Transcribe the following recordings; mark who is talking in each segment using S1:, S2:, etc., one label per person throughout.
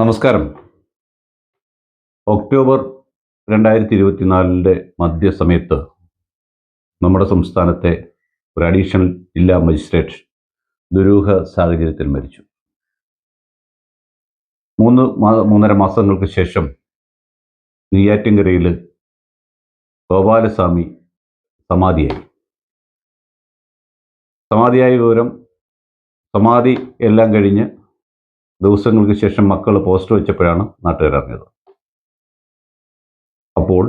S1: നമസ്കാരം. ഒക്ടോബർ രണ്ടായിരത്തി ഇരുപത്തിനാലിന്റെ മധ്യസമയത്ത് നമ്മുടെ സംസ്ഥാനത്തെ ഒരു അഡീഷണൽ ജില്ലാ മജിസ്ട്രേറ്റ് ദുരൂഹ സാഹചര്യത്തിൽ മരിച്ചു. മൂന്ന് മൂന്നര മാസങ്ങൾക്ക് ശേഷം നെയ്യാറ്റിൻകരയിൽ ഗോപാലസ്വാമി സമാധിയായി. സമാധിയായ വിവരം സമാധി എല്ലാം കഴിഞ്ഞ് ദിവസങ്ങൾക്ക് ശേഷം മക്കൾ പോസ്റ്റർ വെച്ചപ്പോഴാണ് നാട്ടുകാരറിഞ്ഞത്. അപ്പോൾ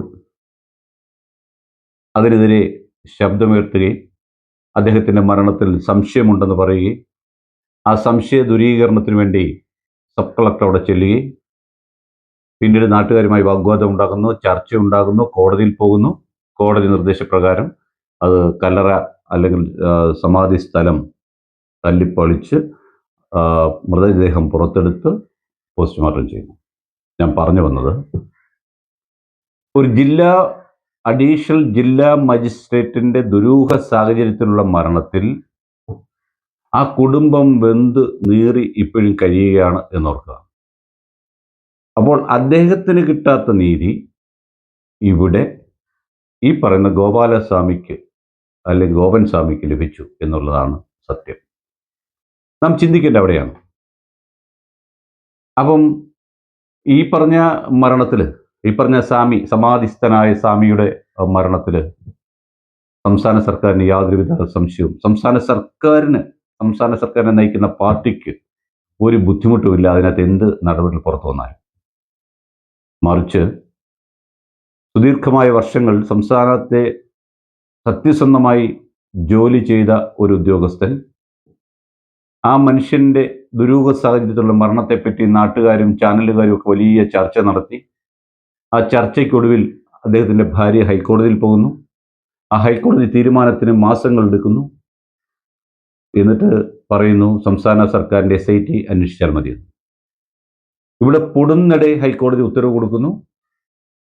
S1: അതിനെതിരെ ശബ്ദമുയർത്തുകയും അദ്ദേഹത്തിന്റെ മരണത്തിൽ സംശയമുണ്ടെന്ന് പറയുകയും ആ സംശയ ദുരീകരണത്തിന് വേണ്ടി സബ് കളക്ടർ അവിടെ ചെല്ലുകയും പിന്നീട് നാട്ടുകാരുമായി വാഗ്വാദം ഉണ്ടാകുന്നു ചർച്ച ഉണ്ടാകുന്നു കോടതിയിൽ പോകുന്നു. കോടതി നിർദ്ദേശപ്രകാരം അത് കല്ലറ അല്ലെങ്കിൽ സമാധി സ്ഥലം തല്ലിപ്പൊളിച്ച് മൃതദേഹം പുറത്തെടുത്ത് പോസ്റ്റ്മോർട്ടം ചെയ്യുന്നു. ഞാൻ പറഞ്ഞു വന്നത് ഒരു ജില്ലാ അഡീഷണൽ ജില്ലാ മജിസ്ട്രേറ്റിന്റെ ദുരൂഹ സാഹചര്യത്തിലുള്ള മരണത്തിൽ ആ കുടുംബം വെന്ത് നീറി ഇപ്പോഴും കഴിയുകയാണ് എന്നോർക്കുക. അപ്പോൾ അദ്ദേഹത്തിന് കിട്ടാത്ത നീതി ഇവിടെ ഈ പറയുന്ന ഗോപാലസ്വാമിക്ക് അല്ലെങ്കിൽ ഗോപൻ സ്വാമിക്ക് ലഭിച്ചു എന്നുള്ളതാണ് സത്യം. നാം ചിന്തിക്കേണ്ട അവിടെയാണ്. അപ്പം ഈ പറഞ്ഞ മരണത്തിൽ ഈ പറഞ്ഞ സ്വാമി സമാധിസ്ഥനായ സ്വാമിയുടെ മരണത്തിൽ സംസ്ഥാന സർക്കാരിന് യാതൊരുവിധ സംശയവും സംസ്ഥാന സർക്കാരിന് സംസ്ഥാന സർക്കാരിനെ നയിക്കുന്ന പാർട്ടിക്ക് ഒരു ബുദ്ധിമുട്ടുമില്ല അതിനകത്ത് എന്ത് നടപടികൾ പുറത്തു വന്നാലും. മറിച്ച് സുദീർഘമായ വർഷങ്ങൾ സംസ്ഥാനത്തെ സത്യസന്ധമായി ജോലി ചെയ്ത ഒരു ഉദ്യോഗസ്ഥൻ ആ മനുഷ്യന്റെ ദുരൂഹ സാഹചര്യത്തിലുള്ള മരണത്തെപ്പറ്റി നാട്ടുകാരും ചാനലുകാരും ഒക്കെ വലിയ ചർച്ച നടത്തി. ആ ചർച്ചയ്ക്കൊടുവിൽ അദ്ദേഹത്തിന്റെ ഭാര്യ ഹൈക്കോടതിയിൽ പോകുന്നു. ആ ഹൈക്കോടതി തീരുമാനത്തിന് മാസങ്ങൾ എടുക്കുന്നു. എന്നിട്ട് പറയുന്നു സംസ്ഥാന സർക്കാരിന്റെ എസ് ഐ ടി അന്വേഷിച്ചാൽ മതി ഇവിടെ പൊടുന്നിടെ ഹൈക്കോടതി ഉത്തരവ് കൊടുക്കുന്നു.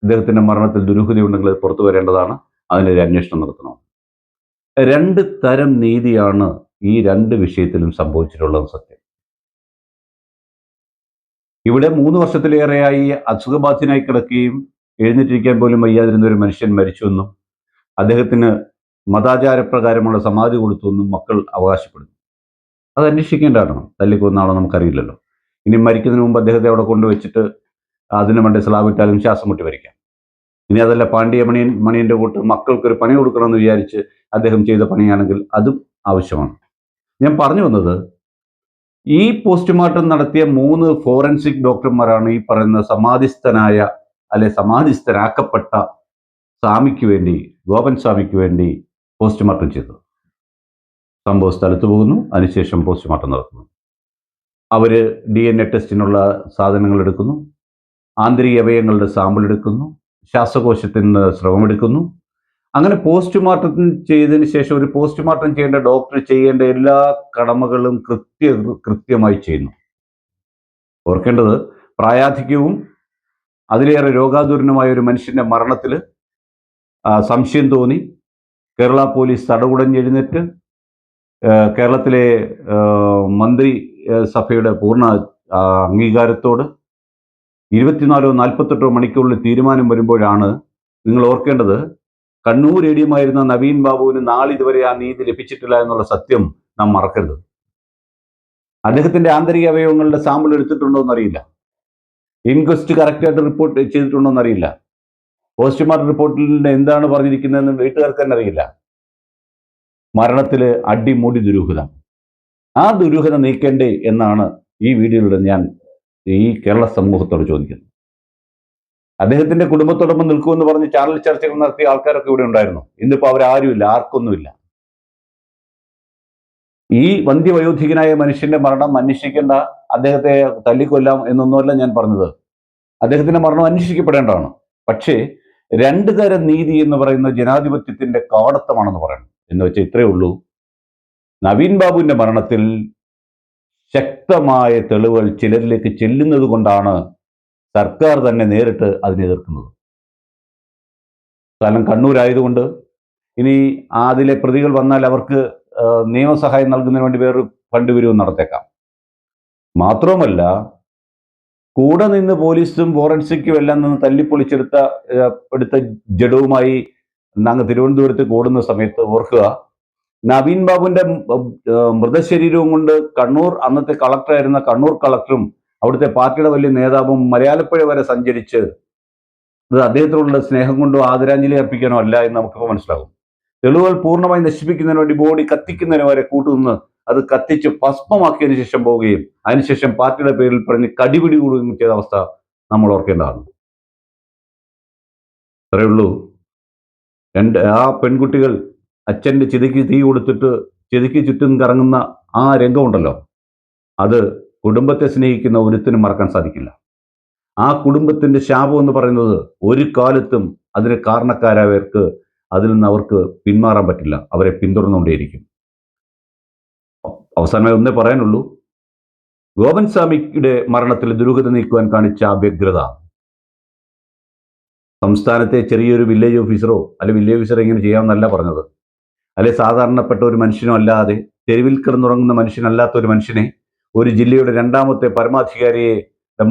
S1: അദ്ദേഹത്തിന്റെ മരണത്തിൽ ദുരൂഹതയുണ്ടെങ്കിൽ അത് പുറത്തു വരേണ്ടതാണ്. അതിനൊരു അന്വേഷണം നടത്തണം. രണ്ട് തരം നീതിയാണ് ഈ രണ്ട് വിഷയത്തിലും സംഭവിച്ചിട്ടുള്ളത് സത്യം. ഇവിടെ മൂന്ന് വർഷത്തിലേറെയായി അസുഖബാധിതനായി കിടക്കുകയും എഴുന്നേറ്റിരിക്കാൻ പോലും വയ്യാതിരുന്ന ഒരു മനുഷ്യൻ മരിച്ചു മരിച്ചുവെന്നും അദ്ദേഹത്തിന് മതാചാരപ്രകാരമുള്ള സമാധി കൊടുത്തുവെന്നും മക്കൾ അവകാശപ്പെടുന്നു. അത് അന്വേഷിക്കേണ്ടതാണ്. തല്ലിക്കൊന്നാണോ നമുക്കറിയില്ലല്ലോ. ഇനി മരിക്കുന്നതിന് മുമ്പ് അദ്ദേഹത്തെ അവിടെ കൊണ്ടുവച്ചിട്ട് അതിന് വേണ്ടി സ്ലാബിട്ടാലും ശ്വാസം മുട്ടി ഇനി അതല്ല പാണ്ഡ്യ മണിയൻ മണിയന്റെ കൂട്ട് മക്കൾക്കൊരു പണി കൊടുക്കണമെന്ന് വിചാരിച്ച് അദ്ദേഹം ചെയ്ത പണിയാണെങ്കിൽ അതും ആവശ്യമാണ്. ഞാൻ പറഞ്ഞു വന്നത് ഈ പോസ്റ്റ്മോർട്ടം നടത്തിയ മൂന്ന് ഫോറൻസിക് ഡോക്ടർമാരാണ് ഈ പറയുന്ന സമാധിസ്ഥനായ അല്ലെ സമാധിസ്ഥനാക്കപ്പെട്ട സ്വാമിക്ക് വേണ്ടി ഗോപൻ സ്വാമിക്ക് വേണ്ടി പോസ്റ്റ്മോർട്ടം ചെയ്തത്. സംഭവ സ്ഥലത്ത് പോകുന്നു അതിനുശേഷം പോസ്റ്റ്മോർട്ടം നടത്തുന്നു അവർ ഡി എൻ എ ടെസ്റ്റിനുള്ള സാധനങ്ങൾ എടുക്കുന്നു ആന്തരിക അവയവങ്ങളുടെ സാമ്പിൾ എടുക്കുന്നു ശ്വാസകോശത്തിൽ നിന്ന് സ്രവമെടുക്കുന്നു അങ്ങനെ പോസ്റ്റ്മോർട്ടം ചെയ്തതിന് ശേഷം ഒരു പോസ്റ്റ്മോർട്ടം ചെയ്യേണ്ട ഡോക്ടർ ചെയ്യേണ്ട എല്ലാ കടമകളും കൃത്യ കൃത്യമായി ചെയ്യുന്നു. ഓർക്കേണ്ടത് പ്രായാധിക്യവും അതിലേറെ രോഗാതുരനുമായ ഒരു മനുഷ്യന്റെ മരണത്തിൽ സംശയം തോന്നി. കേരള പോലീസ് തടകുടഞ്ഞെഴുന്നേറ്റ് കേരളത്തിലെ മന്ത്രി സഭയുടെ പൂർണ അംഗീകാരത്തോട് ഇരുപത്തിനാലോ നാൽപ്പത്തെട്ടോ മണിക്കൂറിൽ തീരുമാനം വരുമ്പോഴാണ് നിങ്ങൾ ഓർക്കേണ്ടത് കണ്ണൂർ എ എടിയുമായിരുന്ന നവീൻ ബാബുവിന് നാളിതുവരെ ആ നീതി ലഭിച്ചിട്ടില്ല എന്നുള്ള സത്യം നാം മറക്കരുത്. അദ്ദേഹത്തിന്റെ ആന്തരിക അവയവങ്ങളുടെ സാമ്പിൾ എടുത്തിട്ടുണ്ടോ എന്നറിയില്ല. ഇൻക്വസ്റ്റ് കറക്റ്റായിട്ട് റിപ്പോർട്ട് ചെയ്തിട്ടുണ്ടോ എന്നറിയില്ല. പോസ്റ്റ്മോർട്ടം റിപ്പോർട്ടിൽ എന്താണ് പറഞ്ഞിരിക്കുന്നതെന്ന് വീട്ടുകാർക്ക് തന്നെ അറിയില്ല. മരണത്തിൽ അടിമൂടി ദുരൂഹത. ആ ദുരൂഹത നീക്കേണ്ടേ എന്നാണ് ഈ വീഡിയോയിലൂടെ ഞാൻ ഈ കേരള സമൂഹത്തോട് ചോദിക്കുന്നത്. അദ്ദേഹത്തിന്റെ കുടുംബത്തോടൊപ്പം നിൽക്കുമെന്ന് പറഞ്ഞ് ചാനൽ ചർച്ചകൾ നടത്തിയ ആൾക്കാരൊക്കെ ഇവിടെ ഉണ്ടായിരുന്നു. ഇന്നിപ്പോ അവരാരുമില്ല ആർക്കൊന്നുമില്ല. ഈ വന്ധ്യവയോധികനായ മനുഷ്യന്റെ മരണം അന്വേഷിക്കേണ്ട അദ്ദേഹത്തെ തല്ലിക്കൊല്ലാം എന്നൊന്നുമല്ല ഞാൻ പറഞ്ഞത്. അദ്ദേഹത്തിന്റെ മരണം അന്വേഷിക്കപ്പെടേണ്ടതാണ്. പക്ഷേ രണ്ട് തരം നീതി എന്ന് പറയുന്ന ജനാധിപത്യത്തിന്റെ കാടത്തമാണെന്ന് പറയണം. എന്ന് വെച്ചാൽ ഇത്രയേ ഉള്ളൂ. നവീൻ ബാബുവിന്റെ മരണത്തിൽ ശക്തമായ തെളിവുകൾ ചിലരിലേക്ക് ചെല്ലുന്നത് കൊണ്ടാണ് സർക്കാർ തന്നെ നേരിട്ട് അതിനെ എതിർക്കുന്നത്. സ്ഥലം കണ്ണൂരായതുകൊണ്ട് ഇനി അതിലെ പ്രതികൾ വന്നാൽ അവർക്ക് നിയമസഹായം നൽകുന്നതിന് വേണ്ടി വേറൊരു ഫണ്ട് പിരിവ് നടത്തേക്കാം. മാത്രവുമല്ല കൂടെ നിന്ന് പോലീസും ഫോറൻസിക്കും എല്ലാം നിന്ന് തല്ലിപ്പൊളിച്ചെടുത്ത എടുത്ത ജഡവുമായി നാങ്ങൾ തിരുവനന്തപുരത്ത് കൂടുന്ന സമയത്ത് ഓർക്കുക നവീൻ ബാബുവിന്റെ മൃതശരീരവും കൊണ്ട് കണ്ണൂർ അന്നത്തെ കളക്ടറായിരുന്ന കണ്ണൂർ കളക്ടറും അവിടുത്തെ പാർട്ടിയുടെ വലിയ നേതാവും മലയാളപ്പുഴ വരെ സഞ്ചരിച്ച് അത് അദ്ദേഹത്തിനുള്ള സ്നേഹം കൊണ്ടോ ആദരാഞ്ജലി അർപ്പിക്കാനോ അല്ല എന്ന് നമുക്കിപ്പോൾ മനസ്സിലാകും. തെളിവുകൾ പൂർണമായി നശിപ്പിക്കുന്നതിന് വേണ്ടി ബോഡി കത്തിക്കുന്നതിന് വരെ കൂട്ടുനിന്ന് അത് കത്തിച്ച് ഭസ്മമാക്കിയതിനു ശേഷം പോവുകയും അതിനുശേഷം പാർട്ടിയുടെ പേരിൽ പറഞ്ഞ് കടിപിടി കൂടുകയും ചെയ്ത അവസ്ഥ നമ്മൾ ഓർക്കേണ്ടതാണ്. അത്രയേ ഉള്ളൂ. രണ്ട് ആ പെൺകുട്ടികൾ അച്ഛന്റെ ചിതയ്ക്ക് തീ കൊടുത്തിട്ട് ചിതയ്ക്ക് ചുറ്റും കറങ്ങുന്ന ആ രംഗമുണ്ടല്ലോ. അത് കുടുംബത്തെ സ്നേഹിക്കുന്ന ഒരുത്തിനും മറക്കാൻ സാധിക്കില്ല. ആ കുടുംബത്തിന്റെ ശാപം എന്ന് പറയുന്നത് ഒരു കാലത്തും അതിന് കാരണക്കാരായവർക്ക് അതിൽ നിന്ന് അവർക്ക് പിന്മാറാൻ പറ്റില്ല. അവരെ പിന്തുടർന്നുകൊണ്ടേയിരിക്കും. അവസാനമായി ഒന്നേ പറയാനുള്ളൂ. ഗോപൻ സ്വാമിയുടെ മരണത്തിൽ ദുരൂഹത നീക്കുവാൻ കാണിച്ച വ്യഗ്രത. സംസ്ഥാനത്തെ ചെറിയൊരു വില്ലേജ് ഓഫീസറോ അല്ലെ വില്ലേജ് ഓഫീസറോ ഇങ്ങനെ ചെയ്യാമെന്നല്ല പറഞ്ഞത്. അല്ലെ സാധാരണപ്പെട്ട ഒരു മനുഷ്യനോ അല്ലാതെ തെരുവിൽ കിടന്നുറങ്ങുന്ന മനുഷ്യനല്ലാത്ത ഒരു മനുഷ്യനെ ഒരു ജില്ലയുടെ രണ്ടാമത്തെ പരമാധികാരിയെ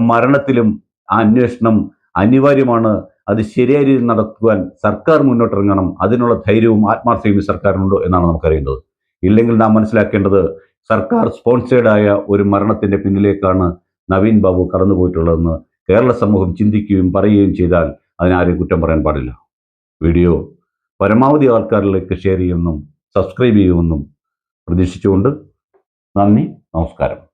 S1: മരണത്തിലും ആ അന്വേഷണം അനിവാര്യമാണ്. അത് ശരിയായ രീതിയിൽ നടത്തുവാൻ സർക്കാർ മുന്നോട്ടിറങ്ങണം. അതിനുള്ള ധൈര്യവും ആത്മാർത്ഥതയും സർക്കാരിനുണ്ടോ എന്നാണ് നമുക്കറിയേണ്ടത്. ഇല്ലെങ്കിൽ നാം മനസ്സിലാക്കേണ്ടത് സർക്കാർ സ്പോൺസേഡായ ഒരു മരണത്തിന്റെ പിന്നിലേക്കാണ് നവീൻ ബാബു കടന്നുപോയിട്ടുള്ളതെന്ന് കേരള സമൂഹം ചിന്തിക്കുകയും പറയുകയും ചെയ്താൽ അതിനാരും കുറ്റം പറയാൻ പാടില്ല. വീഡിയോ പരമാവധി ആൾക്കാരിലേക്ക് ഷെയർ ചെയ്യുമെന്നും സബ്സ്ക്രൈബ് ചെയ്യുമെന്നും പ്രതീക്ഷിച്ചുകൊണ്ട് നന്ദി നമസ്കാരം.